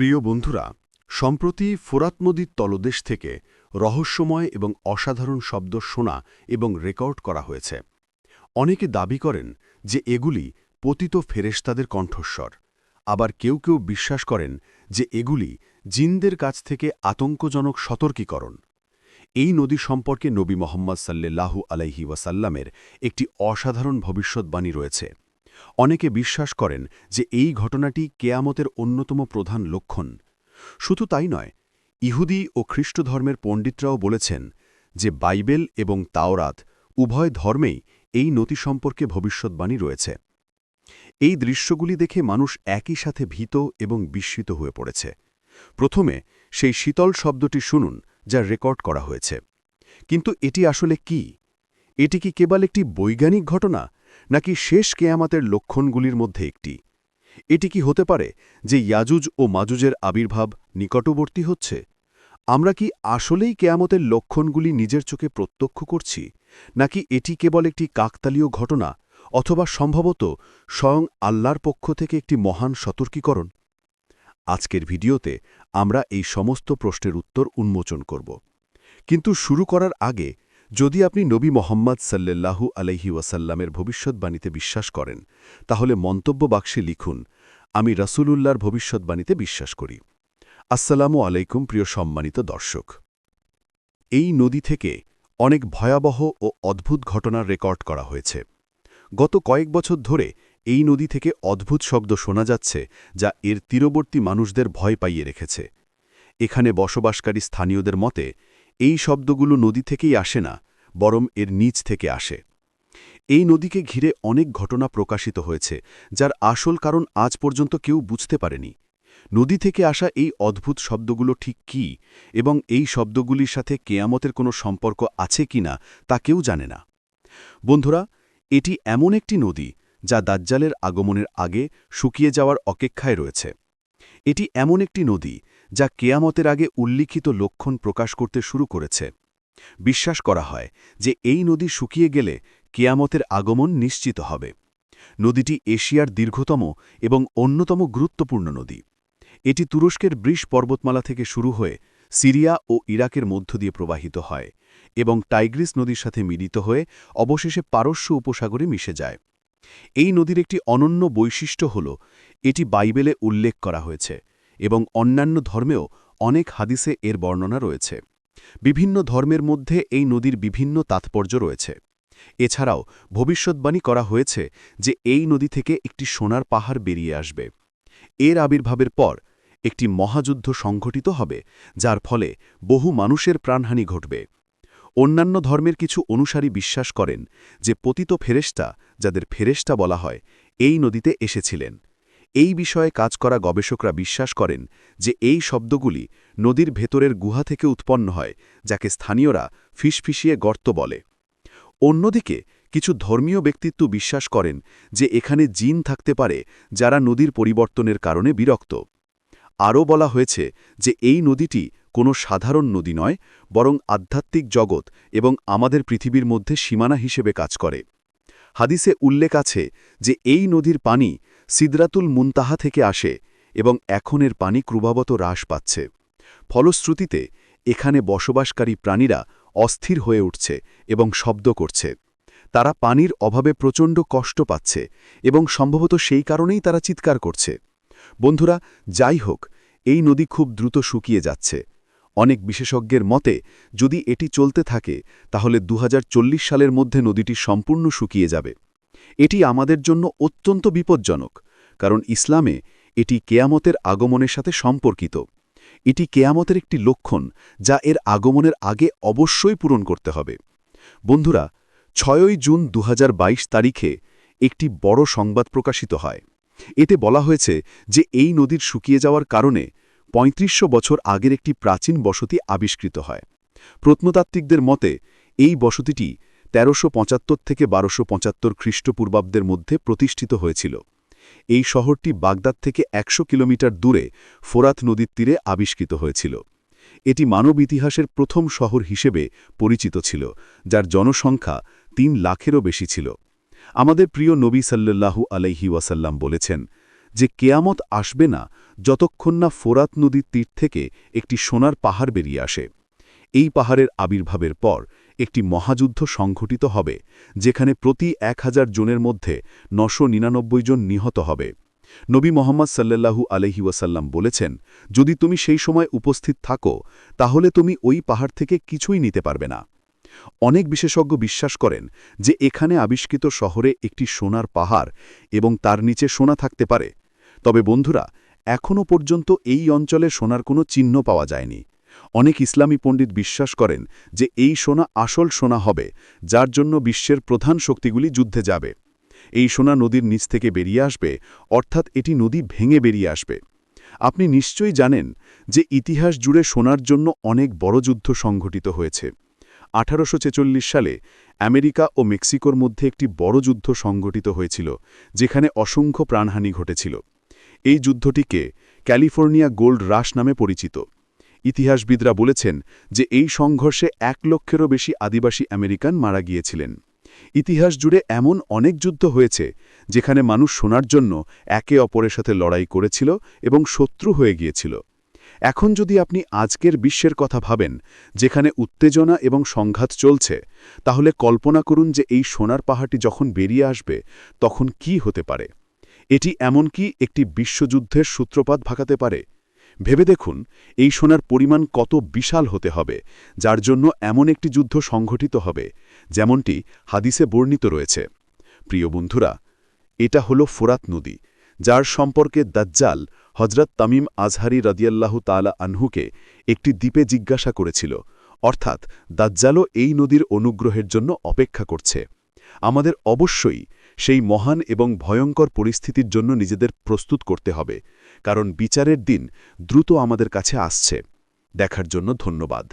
প্রিয় বন্ধুরা, সম্প্রতি ফোরাত নদীর তলদেশ থেকে রহস্যময় এবং অসাধারণ শব্দ শোনা এবং রেকর্ড করা হয়েছে। অনেকে দাবি করেন যে এগুলি পতিত ফেরেশতাদের কণ্ঠস্বর। আবার কেউ কেউ বিশ্বাস করেন যে এগুলি জিনদের কাছ থেকে আতঙ্কজনক সতর্কীকরণ। এই নদী সম্পর্কে নবী মোহাম্মদ সাল্লাল্লাহু আলাইহি ওয়াসাল্লামের একটি অসাধারণ ভবিষ্যৎবাণী রয়েছে। অনেকে বিশ্বাস করেন যে এই ঘটনাটি কেয়ামতের অন্যতম প্রধান লক্ষণ। শুধু তাই নয়, ইহুদি ও খ্রিস্ট ধর্মের পণ্ডিতরাও বলেছেন যে বাইবেল এবং তাওরাত উভয় ধর্মেই এই নতি সম্পর্কে ভবিষ্যৎবাণী রয়েছে। এই দৃশ্যগুলি দেখে মানুষ একই সাথে ভীত এবং বিস্মিত হয়ে পড়েছে। প্রথমে সেই শীতল শব্দটি শুনুন, যা রেকর্ড করা হয়েছে। কিন্তু এটি আসলে কি? এটি কি কেবল একটি বৈজ্ঞানিক ঘটনা? নাকি শেষ কেয়ামাতের লক্ষণগুলির মধ্যে একটি? এটি কি হতে পারে যে ইয়াজুজ ও মাজুজের আবির্ভাব নিকটবর্তী হচ্ছে? আমরা কি আসলেই কেয়ামতের লক্ষণগুলি নিজের চোখে প্রত্যক্ষ করছি, নাকি এটি কেবল একটি কাকতালীয় ঘটনা অথবা সম্ভবত স্বয়ং আল্লাহর পক্ষ থেকে একটি মহান সতর্কীকরণ? আজকের ভিডিওতে আমরা এই সমস্ত প্রশ্নের উত্তর উন্মোচন করব। কিন্তু শুরু করার আগে যদি আপনি নবী মোহাম্মদ সাল্লাল্লাহু আলহি ওয়াসাল্লামের ভবিষ্যৎবাণীতে বিশ্বাস করেন, তাহলে মন্তব্য বাক্সে লিখুন, আমি রাসূলুল্লাহর ভবিষ্যৎবাণীতে বিশ্বাস করি। আসসালামু আলাইকুম, প্রিয় সম্মানিত দর্শক। এই নদী থেকে অনেক ভয়াবহ ও অদ্ভুত ঘটনার রেকর্ড করা হয়েছে। গত কয়েক বছর ধরে এই নদী থেকে অদ্ভুত শব্দ শোনা যাচ্ছে, যা এর তীরবর্তী মানুষদের ভয় পাইয়ে রেখেছে। এখানে বসবাসকারী স্থানীয়দের মতে এই শব্দগুলো নদী থেকেই আসে না, বরং এর নিচ থেকে আসে। এই নদীকে ঘিরে অনেক ঘটনা প্রকাশিত হয়েছে, যার আসল কারণ আজ পর্যন্ত কেউ বুঝতে পারেনি। নদী থেকে আসা এই অদ্ভুত শব্দগুলো ঠিক কি এবং এই শব্দগুলির সাথে কেয়ামতের কোনো সম্পর্ক আছে কিনা তা কেউ জানে না। বন্ধুরা, এটি এমন একটি নদী যা দাজ্জালের আগমনের আগে শুকিয়ে যাওয়ার অপেক্ষায় রয়েছে। এটি এমন একটি নদী যা কেয়ামতের আগে উল্লিখিত লক্ষণ প্রকাশ করতে শুরু করেছে। বিশ্বাস করা হয় যে এই নদী শুকিয়ে গেলে কেয়ামতের আগমন নিশ্চিত হবে। নদীটি এশিয়ার দীর্ঘতম এবং অন্যতম গুরুত্বপূর্ণ নদী। এটি তুরস্কের বৃষ পর্বতমালা থেকে শুরু হয়ে সিরিয়া ও ইরাকের মধ্য দিয়ে প্রবাহিত হয় এবং টাইগ্রিস নদীর সাথে মিলিত হয়ে অবশেষে পারস্য উপসাগরে মিশে যায়। এই নদীর একটি অনন্য বৈশিষ্ট্য হল, এটি বাইবেলে উল্লেখ করা হয়েছে এবং অন্যান্য ধর্মেও অনেক হাদিসে এর বর্ণনা রয়েছে। বিভিন্ন ধর্মের মধ্যে এই নদীর বিভিন্ন তাৎপর্য রয়েছে। এছাড়াও ভবিষ্যৎবাণী করা হয়েছে যে এই নদী থেকে একটি সোনার পাহাড় বেরিয়ে আসবে। এর আবির্ভাবের পর একটি মহাযুদ্ধ সংঘটিত হবে, যার ফলে বহু মানুষের প্রাণহানি ঘটবে। অন্যান্য ধর্মের কিছু অনুসারী বিশ্বাস করেন যে পতিত ফেরেস্তা যাদের ফেরেস্তা বলা হয়, এই নদীতে এসেছিলেন। এই বিষয়ে কাজ করা গবেষকরা বিশ্বাস করেন যে এই শব্দগুলি নদীর ভেতরের গুহা থেকে উৎপন্ন হয়, যাকে স্থানীয়রা ফিসফিসিয়ে গর্ত বলে। অন্যদিকে, কিছু ধর্মীয় ব্যক্তিত্ব বিশ্বাস করেন যে এখানে জিন থাকতে পারে যারা নদীর পরিবর্তনের কারণে বিরক্ত। আরও বলা হয়েছে যে এই নদীটি কোনো সাধারণ নদী নয়, বরং আধ্যাত্মিক জগৎ এবং আমাদের পৃথিবীর মধ্যে সীমানা হিসেবে কাজ করে। হাদিসে উল্লেখ আছে যে এই নদীর পানি সিদরাতুল মুনতাহা থেকে আসে এবং এখনের পানি ক্রুভাবত হ্রাস পাচ্ছে। ফলশ্রুতিতে, এখানে বসবাসকারী প্রাণীরা অস্থির হয়ে উঠছে এবং শব্দ করছে। তারা পানির অভাবে প্রচণ্ড কষ্ট পাচ্ছে এবং সম্ভবত সেই কারণেই তারা চিৎকার করছে। বন্ধুরা, যাই হোক, এই নদী খুব দ্রুত শুকিয়ে যাচ্ছে। অনেক বিশেষজ্ঞের মতে, যদি এটি চলতে থাকে, তাহলে দু হাজার চল্লিশ সালের মধ্যে নদীটি সম্পূর্ণ শুকিয়ে যাবে। এটি আমাদের জন্য অত্যন্ত বিপজ্জনক, কারণ ইসলামে এটি কেয়ামতের আগমনের সাথে সম্পর্কিত। এটি কেয়ামতের একটি লক্ষণ যা এর আগমনের আগে অবশ্যই পূরণ করতে হবে। বন্ধুরা, ছয়ই জুন দু হাজার বাইশ তারিখে একটি বড় সংবাদ প্রকাশিত হয়। এতে বলা হয়েছে যে এই নদীর শুকিয়ে যাওয়ার কারণে পঁয়ত্রিশশো বছর আগের একটি প্রাচীন বসতি আবিষ্কৃত হয়। প্রত্নতাত্ত্বিকদের মতে, এই বসতিটি তেরোশো থেকে বারোশো পঁচাত্তর খ্রিস্টপূর্বাব্দের মধ্যে প্রতিষ্ঠিত হয়েছিল। এই শহরটি বাগদাদ থেকে একশো কিলোমিটার দূরে ফোরাত নদীর তীরে আবিষ্কৃত হয়েছিল। এটি মানব ইতিহাসের প্রথম শহর হিসেবে পরিচিত ছিল, যার জনসংখ্যা তিন লাখেরও বেশি ছিল। আমাদের প্রিয় নবী সাল্লাল্লাহু আলাইহি ওয়াসাল্লাম বলেছেন যে, কেয়ামত আসবে না যতক্ষণ না ফোরাত নদীর তীর থেকে একটি সোনার পাহাড় বেরিয়ে আসে। এই পাহাড়ের আবির্ভাবের পর একটি মহাযুদ্ধ সংঘটিত হবে, যেখানে প্রতি এক হাজার জনের মধ্যে নশো নিরানব্বই জন নিহত হবে। নবী মোহাম্মদ সাল্লাল্লাহু আলহি ওয়াসাল্লাম বলেছেন, যদি তুমি সেই সময় উপস্থিত থাকো, তাহলে তুমি ওই পাহাড় থেকে কিছুই নিতে পারবে না। অনেক বিশেষজ্ঞ বিশ্বাস করেন যে এখানে আবিষ্কৃত শহরে একটি সোনার পাহাড় এবং তার নিচে সোনা থাকতে পারে। তবে বন্ধুরা এখনও পর্যন্ত এই অঞ্চলে সোনার কোনো চিহ্ন পাওয়া যায়নি। অনেক ইসলামী পণ্ডিত বিশ্বাস করেন যে এই সোনা আসল সোনা হবে, যার জন্য বিশ্বের প্রধান শক্তিগুলি যুদ্ধে যাবে। এই সোনা নদীর নিচ থেকে বেরিয়ে আসবে, অর্থাৎ এটি নদী ভেঙে বেরিয়ে আসবে। আপনি নিশ্চয়ই জানেন যে ইতিহাস জুড়ে সোনার জন্য অনেক বড় যুদ্ধ সংঘটিত হয়েছে। আঠারোশো ছেচল্লিশ সালে আমেরিকা ও মেক্সিকোর মধ্যে একটি বড় যুদ্ধ সংঘটিত হয়েছিল, যেখানে অসংখ্য প্রাণহানি ঘটেছিল। এই যুদ্ধটিকে ক্যালিফোর্নিয়া গোল্ড রাশ নামে পরিচিত। ইতিহাসবিদরা বলেছেন যে এই সংঘর্ষে এক লক্ষেরও বেশি আদিবাসী আমেরিকান মারা গিয়েছিলেন। ইতিহাস জুড়ে এমন অনেক যুদ্ধ হয়েছে যেখানে মানুষ শোনার জন্য একে অপরের সাথে লড়াই করেছিল এবং শত্রু হয়ে গিয়েছিল। এখন যদি আপনি আজকের বিশ্বের কথা ভাবেন, যেখানে উত্তেজনা এবং সংঘাত চলছে, তাহলে কল্পনা করুন যে এই সোনার পাহাড়টি যখন বেরিয়ে আসবে, তখন কি হতে পারে? এটি এমনকি একটি বিশ্বযুদ্ধের সূত্রপাত ভাগাতে পারে। ভেবে দেখুন এই সোনার পরিমাণ কত বিশাল হতে হবে, যার জন্য এমন একটি যুদ্ধ সংঘটিত হবে, যেমনটি হাদিসে বর্ণিত রয়েছে। প্রিয় বন্ধুরা, এটা হল ফোরাত নদী, যার সম্পর্কে দাজ্জাল হজরত তামিম আজহারি রদিয়াল্লাহু তালা আনহুকে একটি দ্বীপে জিজ্ঞাসা করেছিল, অর্থাৎ দাজ্জালও এই নদীর অনুগ্রহের জন্য অপেক্ষা করছে। আমাদের অবশ্যই সেই মহান এবং ভয়ঙ্কর পরিস্থিতির জন্য নিজেদের প্রস্তুত করতে হবে, কারণ বিচারের দিন দ্রুত আমাদের কাছে আসছে। দেখার জন্য ধন্যবাদ।